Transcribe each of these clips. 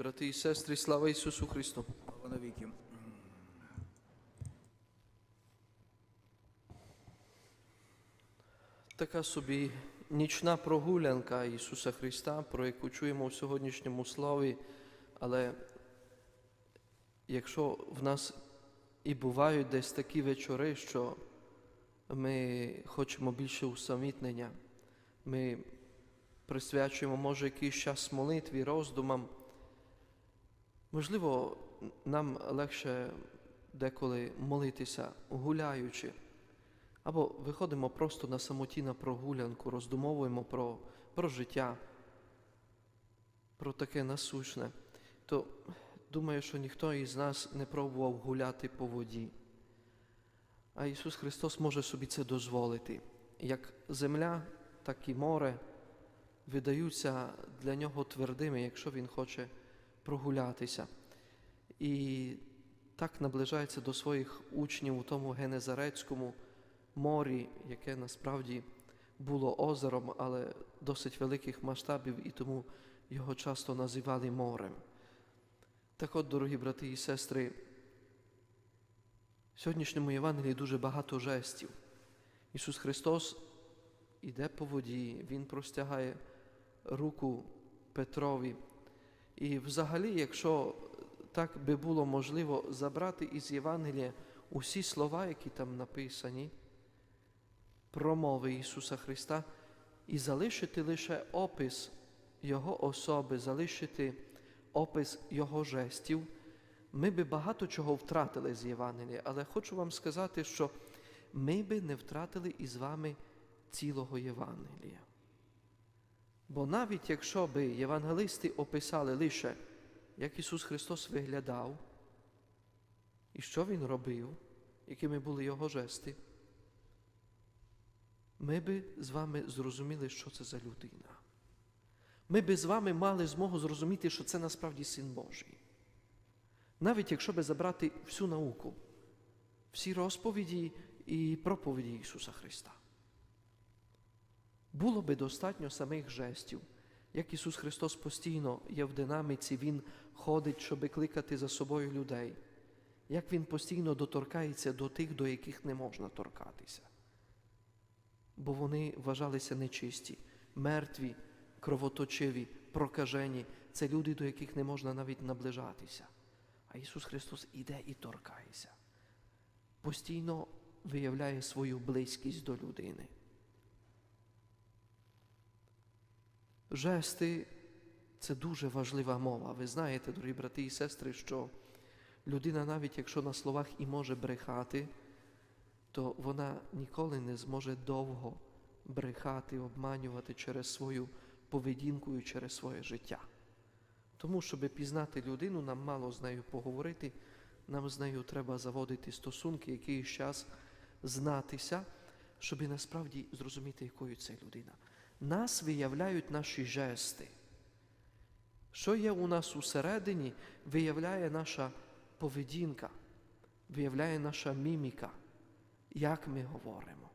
брати і сестри, слава Ісусу Христу! Слава навіки. Така собі нічна прогулянка Ісуса Христа, про яку чуємо в сьогоднішньому слові, але якщо в нас і бувають десь такі вечори, що ми хочемо більше усамітнення, ми присвячуємо, може, якийсь час молитві, роздумам, можливо, нам легше деколи молитися гуляючи. Або виходимо просто на самоті на прогулянку, роздумовуємо про, про життя, про таке насущне, то думаю, що ніхто із нас не пробував гуляти по воді. А Ісус Христос може собі це дозволити. Як земля, так і море видаються для Нього твердими, якщо Він хоче прогулятися. І так наближається до своїх учнів у тому Генезарецькому морі, яке насправді було озером, але досить великих масштабів, і тому його часто називали морем. Так от, дорогі брати і сестри, в сьогоднішньому Євангелії дуже багато жестів. Ісус Христос іде по воді, Він простягає руку Петрові. І взагалі, якщо так би було можливо забрати із Євангелія усі слова, які там написані, промови Ісуса Христа, і залишити лише опис Його особи, залишити опис Його жестів, ми би багато чого втратили з Євангелія, але хочу вам сказати, що ми би не втратили із вами цілого Євангелія. Бо навіть якщо би євангелисти описали лише, як Ісус Христос виглядав, і що Він робив, якими були Його жести, ми би з вами зрозуміли, що це за людина. Ми би з вами мали змогу зрозуміти, що це насправді Син Божий. Навіть якщо би забрати всю науку, всі розповіді і проповіді Ісуса Христа. Було би достатньо самих жестів, як Ісус Христос постійно є в динаміці, Він ходить, щоби кликати за собою людей, як Він постійно доторкається до тих, до яких не можна торкатися. Бо вони вважалися нечисті, мертві, кровоточиві, прокажені. Це люди, до яких не можна навіть наближатися. А Ісус Христос іде і торкається. Постійно виявляє свою близькість до людини. Жести це дуже важлива мова. Ви знаєте, дорогі брати і сестри, що людина, навіть якщо на словах і може брехати, то вона ніколи не зможе довго брехати, обманювати через свою поведінку і через своє життя. Тому, щоб пізнати людину, нам мало з нею поговорити, нам з нею треба заводити стосунки, якийсь час знатися, щоб насправді зрозуміти, якою це людина. Нас виявляють наші жести. Що є у нас усередині, виявляє наша поведінка, виявляє наша міміка, як ми говоримо.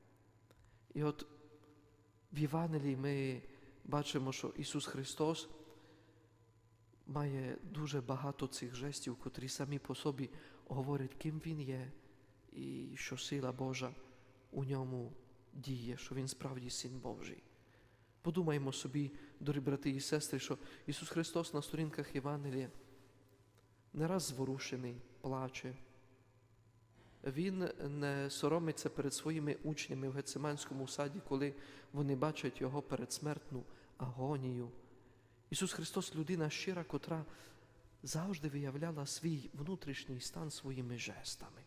І от в Євангелії ми бачимо, що Ісус Христос має дуже багато цих жестів, котрі самі по собі говорять, ким Він є, і що сила Божа у ньому діє, що Він справді Син Божий. Подумаймо собі, дорогі брати і сестри, що Ісус Христос на сторінках Євангелія не раз зворушений, плаче. Він не соромиться перед своїми учнями в Гециманському саді, коли вони бачать Його передсмертну агонію. Ісус Христос людина щира, котра завжди виявляла свій внутрішній стан своїми жестами.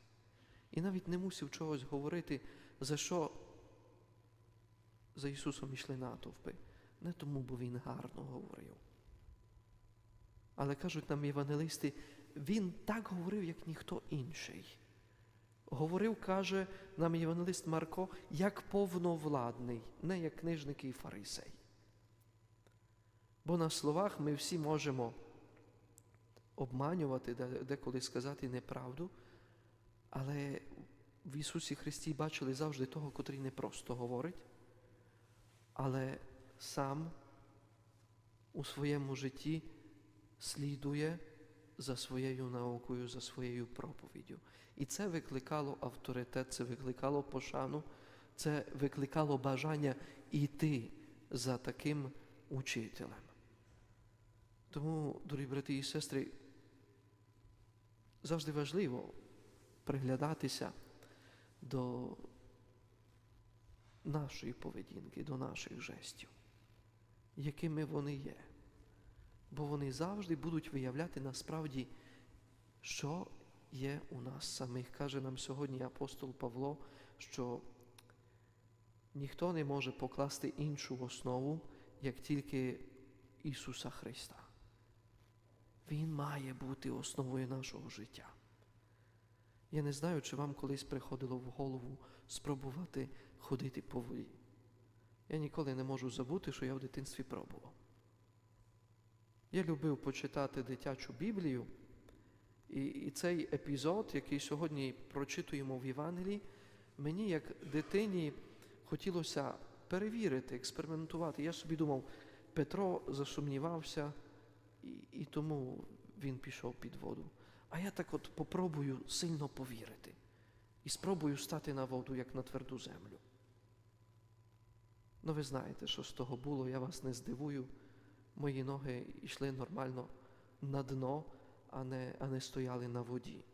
І навіть не мусив чогось говорити, за що за Ісусом йшли натовпи. Не тому, бо Він гарно говорив. Але кажуть нам євангелисти, Він так говорив, як ніхто інший. Говорив, каже нам євангелист Марко, як повновладний, не як книжник і фарисей. Бо на словах ми всі можемо обманювати, деколи сказати неправду, але в Ісусі Христі бачили завжди того, котрий не просто говорить, але сам у своєму житті слідує за своєю наукою, за своєю проповіддю. І це викликало авторитет, це викликало пошану, це викликало бажання йти за таким учителем. Тому, дорогі брати і сестри, завжди важливо приглядатися до нашої поведінки, до наших жестів, якими вони є. Бо вони завжди будуть виявляти насправді, що є у нас самих. Каже нам сьогодні апостол Павло, що ніхто не може покласти іншу основу, як тільки Ісуса Христа. Він має бути основою нашого життя. Я не знаю, чи вам колись приходило в голову спробувати ходити по воді. Я ніколи не можу забути, що я в дитинстві пробував. Я любив почитати дитячу Біблію, і, і цей епізод, який сьогодні прочитуємо в Євангелії, мені, як дитині, хотілося перевірити, експериментувати. Я собі думав, Петро засумнівався, і, і тому він пішов під воду. А я так от попробую сильно повірити і спробую стати на воду, як на тверду землю. Ну, ви знаєте, що з того було, я вас не здивую. Мої ноги йшли нормально на дно, а не, а не стояли на воді.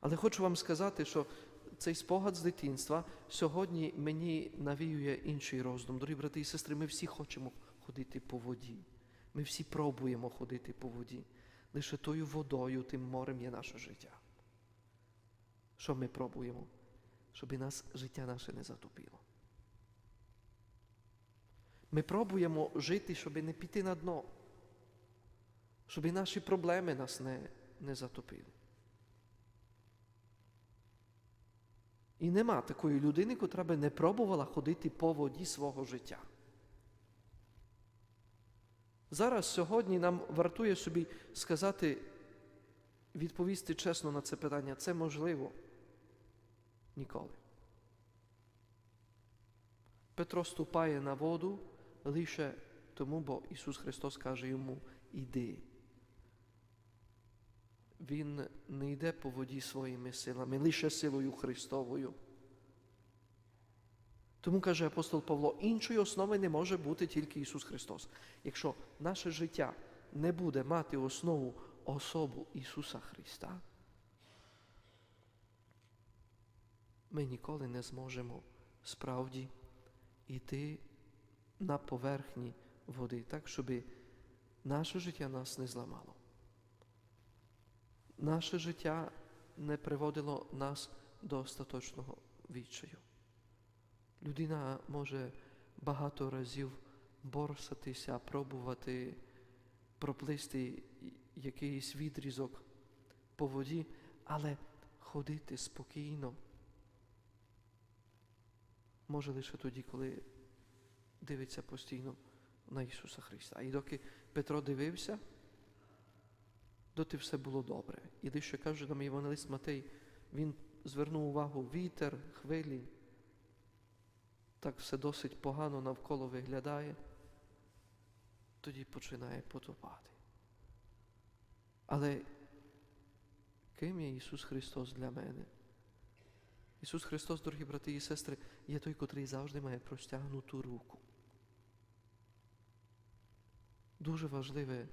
Але хочу вам сказати, що цей спогад з дитинства сьогодні мені навіює інший роздум. Дорогі брати і сестри, ми всі хочемо ходити по воді. Ми всі пробуємо ходити по воді. Лише тою водою, тим морем є наше життя. Що ми пробуємо? Щоб і нас життя наше не затопило. Ми пробуємо жити, щоб не піти на дно, щоб і наші проблеми нас не, не затопили. І нема такої людини, котра би не пробувала ходити по воді свого життя. Зараз сьогодні нам вартує собі сказати, відповісти чесно на це питання, це можливо ніколи. Петро ступає на воду лише тому, бо Ісус Христос каже йому іди. Він не йде по воді своїми силами, лише силою Христовою. Тому каже апостол Павло, іншої основи не може бути тільки Ісус Христос. Якщо наше життя не буде мати основу особу Ісуса Христа, ми ніколи не зможемо справді йти на поверхні води, так, щоб наше життя нас не зламало. Наше життя не приводило нас до остаточного відчаю. Людина може багато разів борсатися, пробувати проплисти якийсь відрізок по воді, але ходити спокійно може лише тоді, коли дивиться постійно на Ісуса Христа. І доки Петро дивився, доти все було добре. І лише каже нам Євангелист Матей, він звернув увагу вітер, хвилі. Так все досить погано навколо виглядає, тоді починає потопати. Але ким є Ісус Христос для мене? Ісус Христос, дорогі брати і сестри, є той, котрий завжди має простягнуту руку. Дуже важливе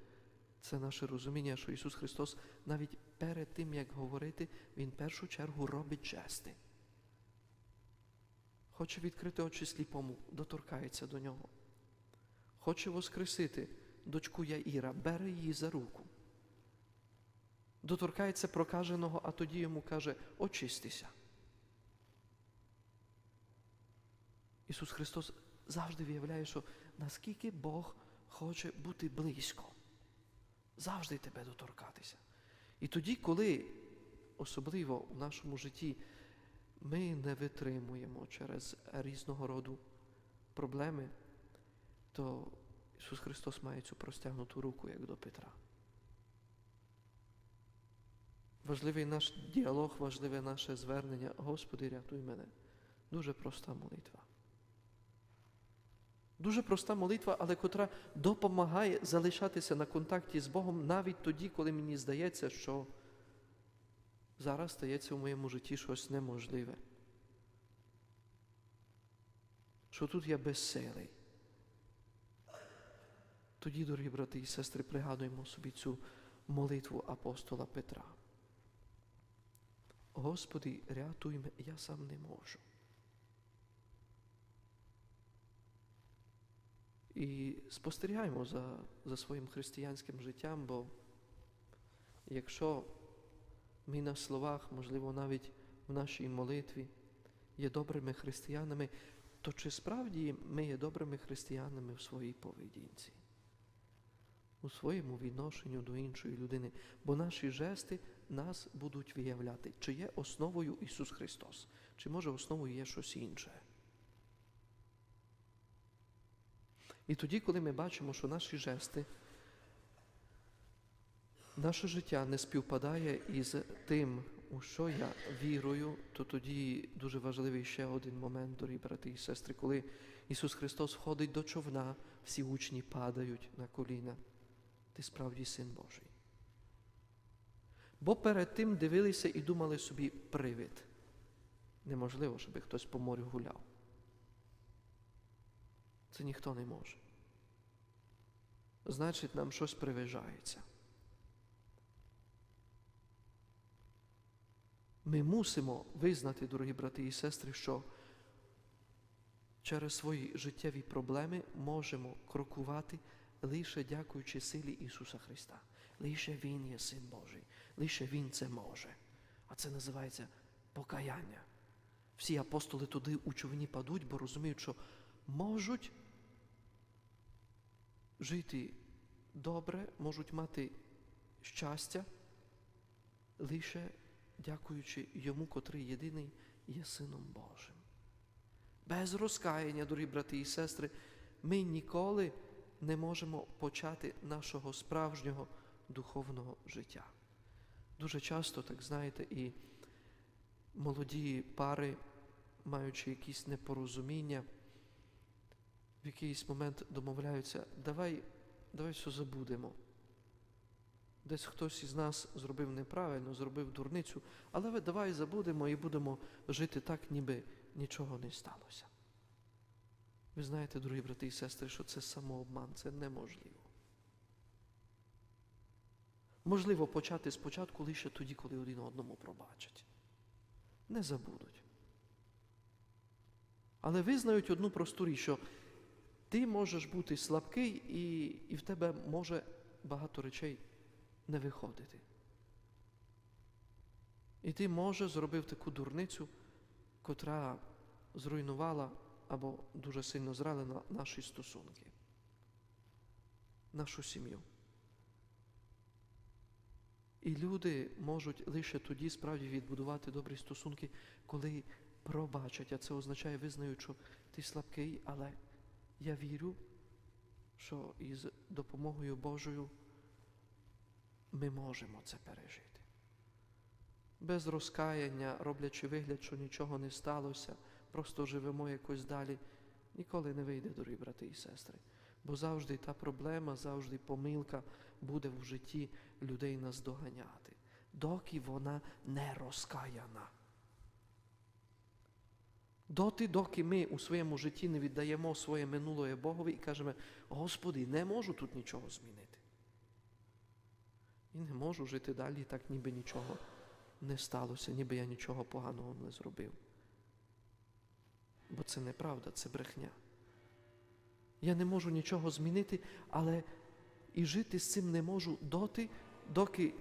це наше розуміння, що Ісус Христос навіть перед тим, як говорити, Він в першу чергу робить жести. Хоче відкрити очі сліпому, доторкається до нього. Хоче воскресити дочку Яїра, бере її за руку. Доторкається прокаженого, а тоді йому каже, очистися. Ісус Христос завжди виявляє, що наскільки Бог хоче бути близько, завжди тебе доторкатися. І тоді, коли, особливо в нашому житті, ми не витримуємо через різного роду проблеми, то Ісус Христос має цю простягнуту руку, як до Петра. Важливий наш діалог, важливе наше звернення. Господи, рятуй мене. Дуже проста молитва. Дуже проста молитва, але котра допомагає залишатися на контакті з Богом навіть тоді, коли мені здається, що зараз стається в моєму житті щось неможливе. Що тут я безсилий. Тоді, дорогі брати і сестри, пригадуємо собі цю молитву апостола Петра. Господи, рятуй мене, я сам не можу. І спостерігаємо за, за своїм християнським життям, бо якщо ми на словах, можливо, навіть в нашій молитві є добрими християнами, то чи справді ми є добрими християнами в своїй поведінці, у своєму відношенню до іншої людини, бо наші жести нас будуть виявляти, чи є основою Ісус Христос, чи може основою є щось інше. І тоді, коли ми бачимо, що наші жести, наше життя не співпадає із тим, у що я вірую, то тоді дуже важливий ще один момент, дорогі брати і сестри, коли Ісус Христос входить до човна, всі учні падають на коліна. Ти справді син Божий. Бо перед тим дивилися і думали собі привид. Неможливо, щоб хтось по морю гуляв. Це ніхто не може. Значить, нам щось привижається. Ми мусимо визнати, дорогі брати і сестри, що через свої життєві проблеми можемо крокувати лише дякуючи силі Ісуса Христа. Лише Він є Син Божий, лише Він це може. А це називається покаяння. Всі апостоли туди у човні падуть, бо розуміють, що можуть жити добре, можуть мати щастя, лише дякуючи йому, котрий єдиний є Сином Божим. Без розкаяння, дорогі брати і сестри, ми ніколи не можемо почати нашого справжнього духовного життя. Дуже часто, так знаєте, і молоді пари, маючи якісь непорозуміння, в якийсь момент домовляються, давай, давай все забудемо. Десь хтось із нас зробив неправильно, зробив дурницю, але давай забудемо і будемо жити так, ніби нічого не сталося. Ви знаєте, дорогі брати і сестри, що це самообман, це неможливо. Можливо почати спочатку лише тоді, коли один одному пробачать. Не забудуть. Але визнають одну просту річ, що ти можеш бути слабкий і, і в тебе може багато речей не виходити. І ти, може, зробив таку дурницю, котра зруйнувала або дуже сильно зранила наші стосунки, нашу сім'ю. І люди можуть лише тоді справді відбудувати добрі стосунки, коли пробачать. А це означає, визнають, що ти слабкий, але я вірю, що із допомогою Божою ми можемо це пережити. Без розкаяння, роблячи вигляд, що нічого не сталося, просто живемо якось далі, ніколи не вийде, дорогі брати і сестри. Бо завжди та проблема, завжди помилка буде в житті людей наздоганяти, доки вона не розкаяна. Доти, доки ми у своєму житті не віддаємо своє минуле Богові і кажемо, Господи, не можу тут нічого змінити. І не можу жити далі, так ніби нічого не сталося, ніби я нічого поганого не зробив. Бо це неправда, це брехня. Я не можу нічого змінити, але і жити з цим не можу доти, доки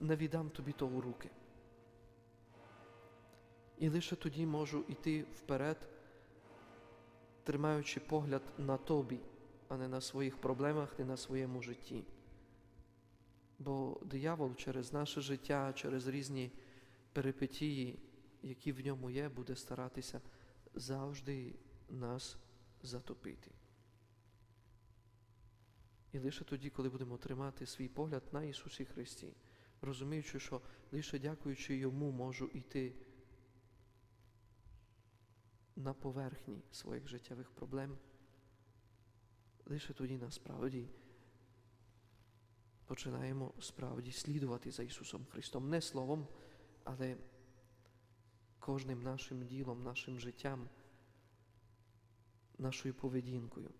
не віддам тобі то у руки. І лише тоді можу йти вперед, тримаючи погляд на тобі, а не на своїх проблемах, не на своєму житті. Бо диявол через наше життя, через різні перипетії, які в ньому є, буде старатися завжди нас затопити. І лише тоді, коли будемо тримати свій погляд на Ісусі Христі, розуміючи, що лише дякуючи Йому можу йти на поверхні своїх життєвих проблем, лише тоді насправді починаємо справді слідувати за Ісусом Христом. Не словом, але кожним нашим ділом, нашим життям, нашою поведінкою.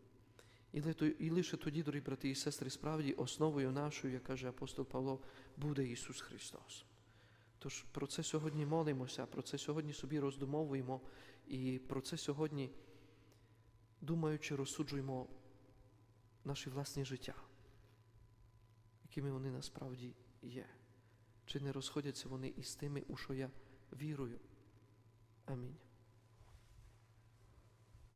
І, лише тоді, дорогі брати і сестри, справді основою нашою, як каже апостол Павло, буде Ісус Христос. Тож про це сьогодні молимося, про це сьогодні собі роздумовуємо і про це сьогодні, думаючи, розсуджуємо наші власні життя, якими вони насправді є. Чи не розходяться вони із тими, у що я вірую? Амінь.